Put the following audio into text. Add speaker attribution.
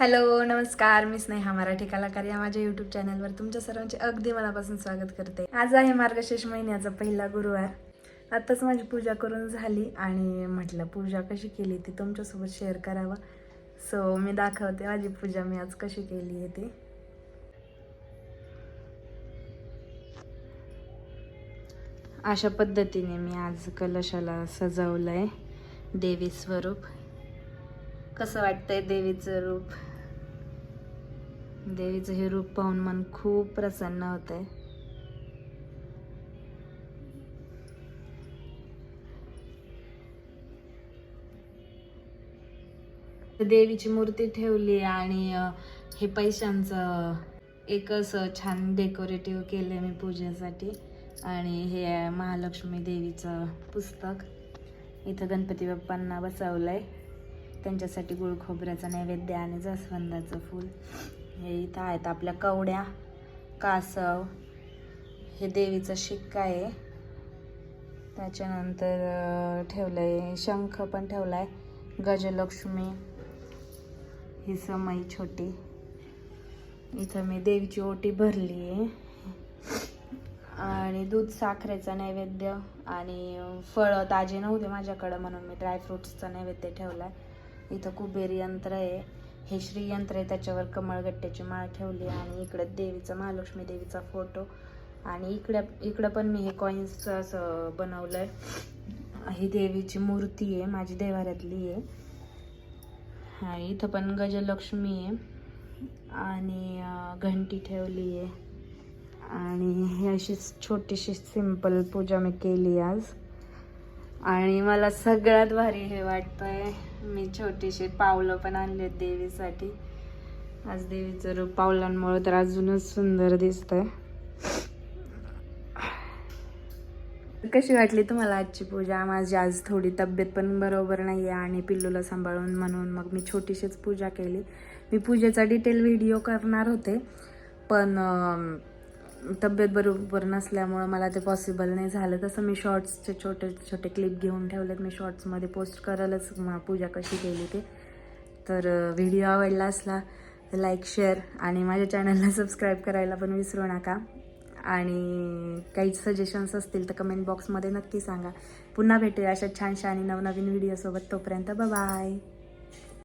Speaker 1: Hello नमस्कार. मी स्नेहा मराठी कलाकार या माझ्या यूट्यूब चॅनलवर तुमच्या सर्वांचे अगदी मनापासून स्वागत करते. आज आहे मार्गशीर्ष महिन्याचा पहिला गुरुवार. आताच माझी पूजा करून झाली आणि म्हटलं पूजा कशी केली ती तुमच्यासोबत शेअर करावं. सो मी दाखवते माझी पूजा मी आज कशी केली आहे ती. अशा पद्धतीने मी आज कलशाला सजवलं आहे देवी स्वरूप. कसं वाटतंय देवीचं रूप? देवीचं हे रूप पाहून मन खूप प्रसन्न होत आहे देवीची मूर्ती ठेवली आणि हे पैशांचं एक असं छान डेकोरेटिव्ह केलं मी पूजेसाठी. आणि हे महालक्ष्मी देवीचं पुस्तक. इथं गणपती बाप्पांना बसवलं आहे त्यांच्यासाठी गुळखोबऱ्याचा नैवेद्य आणि जास्वंदाचं फूल. हे इथं आहेत आपल्या कवड्या कासव हे देवीचं शिक्का आहे. त्याच्यानंतर ठेवलं ठेवलंय शंख पण ठेवलाय गजलक्ष्मी ही समई छोटी. इथं मी देवीची ओटी भरली आहे. आणि दूध साखरेचा नैवेद्य आणि फळं ताजे नव्हते माझ्याकडं म्हणून मी ड्रायफ्रुट्सचा नैवेद्य ठेवला इथं कुबेर यंत्र आहे. हे श्रीयंत्र आहे त्याच्यावर कमळगट्ट्याची माळ ठेवली आणि इकडं देवीचा महालक्ष्मी देवीचा फोटो आणि इकडं इकडं पण मी हे कॉईन्सचं असं बनवलं आहे ही देवीची मूर्ती आहे माझी देवाऱ्यातली आहे. हा इथं पण गजलक्ष्मी आहे. आणि घंटी ठेवली आहे. आणि ही अशी छोटीशी सिंपल पूजा मी केली आज. आणि मला सगळ्यात भारी हे वाटतंय. मी छोटीशी पावलं पण आणली आहेत देवीसाठी. आज देवीचं रूप पावलांमुळे तर अजूनच सुंदर दिसतंय. कशी वाटली तुम्हाला आजची पूजा? माझी आज थोडी तब्येत पण बरोबर नाही आहे आणि पिल्लूला सांभाळून म्हणून मग मी छोटीशीच पूजा केली. मी पूजेचा डिटेल व्हिडिओ करणार होते. पण तब्येत बरोबर नसल्यामुळं मला ते पॉसिबल नाही झालं. तसं मी शॉर्ट्सचे छोटे छोटे क्लिप घेऊन ठेवलेत. मी शॉर्ट्समध्ये पोस्ट करायलाच पूजा कशी केली ते. तर व्हिडिओ आवडला असला तर लाईक शेअर आणि माझ्या चॅनलला सबस्क्राईब करायला पण विसरू नका. आणि काही सजेशन्स असतील तर कमेंट बॉक्समध्ये नक्की सांगा. पुन्हा भेटूया अशा छानशा आणि नवनवीन व्हिडिओसोबत तोपर्यंत. बाय